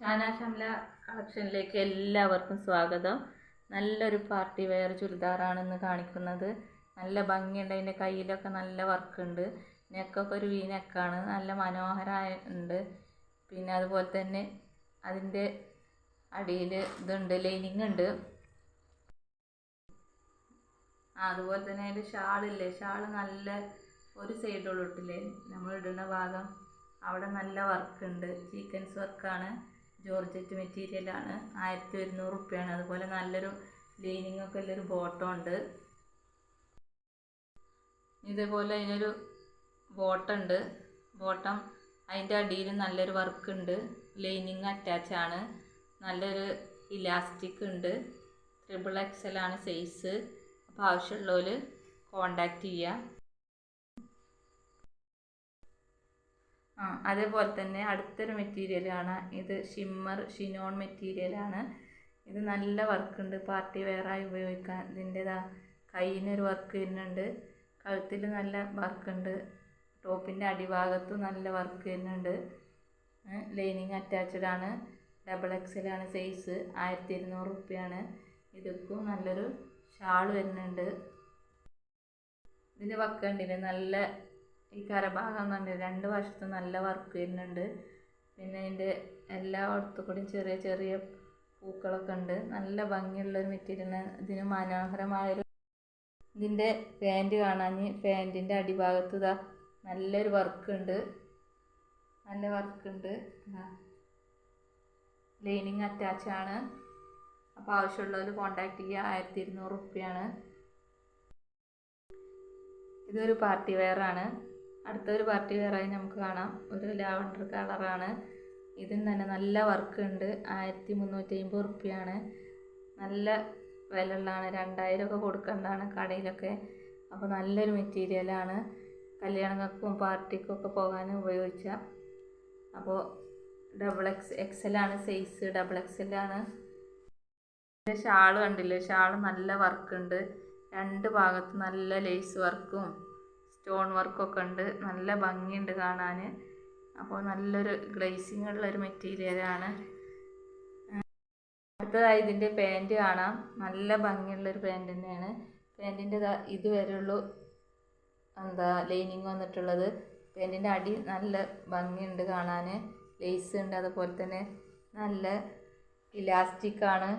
ഷാന ഷംല കളക്ഷനിലേക്ക് എല്ലാവർക്കും സ്വാഗതം. നല്ലൊരു പാർട്ടി വെയർ ചുരിദാറാണെന്ന് കാണിക്കുന്നത്. നല്ല ഭംഗിയുണ്ട്. അതിന്റെ കയ്യിലൊക്കെ നല്ല വർക്ക് ഉണ്ട് നെക്കൊക്കെ ഒരു വീ നെക്കാണ്. നല്ല മനോഹരമായ ഉണ്ട്. പിന്നെ അതുപോലെ തന്നെ അതിന്റെ അടിയിൽ ഇതുണ്ട്. ലൈനിങ് ഉണ്ട്. അതുപോലെ തന്നെ അതിന്റെ ഷാളില്ലേ? ഷാൾ നല്ല ഒരു സൈഡുള്ളൂ ഇട്ടില്ലേ? നമ്മൾ ഇടുന്ന ഭാഗം. അവിടെ നല്ല വർക്ക് ഉണ്ട് സീക്വൻസ് വർക്കാണ്. ജോർജറ്റ് മെറ്റീരിയലാണ് ആയിരത്തി ഒരുന്നൂറ് റുപ്യാണ്. അതുപോലെ നല്ലൊരു ലൈനിങ് ഒക്കെ ഉള്ളൊരു ബോട്ടം ഉണ്ട്. ഇതേപോലെ അതിനൊരു ബോട്ടം ഉണ്ട്. ബോട്ടം അതിന്റെ അടിയിൽ നല്ലൊരു വർക്ക് ഉണ്ട്. ലൈനിങ് അറ്റാച്ച് ആണ്. നല്ലൊരു ഇലാസ്റ്റിക് ഉണ്ട്. ട്രിപ്പിൾ എക്സൽ ആണ് സൈസ് അപ്പോൾ ആവശ്യമുള്ളവർ കോണ്ടാക്ട് ചെയ്യുക. അതേപോലെ തന്നെ അടുത്തൊരു മെറ്റീരിയലാണ് ഇത് ഷിമ്മർ ഷിനോൺ മെറ്റീരിയലാണ് ഇത് നല്ല വർക്ക് ഉണ്ട്. പാർട്ടി വെയറായി ഉപയോഗിക്കാൻ. ഇതിന്റെതാ കയ്യിനൊരു വർക്ക് വരുന്നുണ്ട്. കഴുത്തിൽ നല്ല വർക്ക് ഉണ്ട്. ടോപ്പിന്റെ അടിഭാഗത്തും നല്ല വർക്ക് വരുന്നുണ്ട്. ലൈനിങ് അറ്റാച്ച്ഡ് ആണ്. ഡബിൾ എക്സലാണ് സൈസ് ആയിരത്തി ഇരുന്നൂറ് റുപ്യാണ്. ഇതൊക്കെ നല്ലൊരു ഷാൾ വരുന്നുണ്ട്. ഇതിന്റെ കണ്ടില്ലേ? നല്ല ഈ കരഭാഗം തന്നെ രണ്ട് വശത്തും നല്ല വർക്ക് വരുന്നുണ്ട്. പിന്നെ അതിന്റെ എല്ലായിടത്തു കൂടി ചെറിയ ചെറിയ പൂക്കളൊക്കെ ഉണ്ട്. നല്ല ഭംഗിയുള്ളൊരു മെറ്റീരിയലാണ് ഇതിന് മനോഹരമായൊരു ഇതിന്റെ പാന്റ് കാണാൻ പാന്റിന്റെ അടിഭാഗത്ത് ഇതാ നല്ലൊരു വർക്ക് ഉണ്ട്. നല്ല വർക്ക് ഉണ്ട്. ലൈനിങ് അറ്റാച്ച് ആണ്. അപ്പോൾ ആവശ്യമുള്ളവർ കോണ്ടാക്ട് ചെയ്യുക. ആയിരത്തി ഇരുന്നൂറ് റുപ്യാണ്. ഇതൊരു പാർട്ടി വെയർ ആണ്. അടുത്തൊരു പാർട്ടി വെയറായി നമുക്ക് കാണാം. ഒരു ലാവണ്ടർ കളറാണ്. ഇതിന് തന്നെ നല്ല വർക്ക് ഉണ്ട്. ആയിരത്തി മുന്നൂറ്റി അമ്പത് റുപ്യാണ് നല്ല വില ഉള്ളതാണ് രണ്ടായിരം ഒക്കെ കൊടുക്കേണ്ടതാണ് കടയിലൊക്കെ. അപ്പോൾ നല്ലൊരു മെറ്റീരിയലാണ് കല്യാണങ്ങൾക്കും പാർട്ടിക്കും ഒക്കെ പോകാൻ ഉപയോഗിച്ച. അപ്പോൾ ഡബിൾ എക്സ് എക്സലാണ് സൈസ് ഡബിൾ എക്സലാണ് ഷാൾ കണ്ടില്ലേ? ഷാൾ നല്ല വർക്ക് ഉണ്ട്. രണ്ട് ഭാഗത്ത് നല്ല ലേസ് വർക്കും സ്റ്റോൺ വർക്കൊക്കെ ഉണ്ട്. നല്ല ഭംഗിയുണ്ട് കാണാൻ. അപ്പോൾ നല്ലൊരു ഗ്ലേസിങ് ഉള്ളൊരു മെറ്റീരിയലാണ് അടുത്തതായി ഇതിന്റെ പാന്റ് കാണാം. നല്ല ഭംഗിയുള്ളൊരു പാന്റ് തന്നെയാണ്. പാന്റിന്റെ ഇത് വരെയുള്ളൂ എന്താ ലൈനിങ് വന്നിട്ടുള്ളത്. പാന്റിന്റെ അടി നല്ല ഭംഗിയുണ്ട് കാണാൻ. ലേസ് ഉണ്ട് അതുപോലെ തന്നെ നല്ല ഇലാസ്റ്റിക് ആണ്.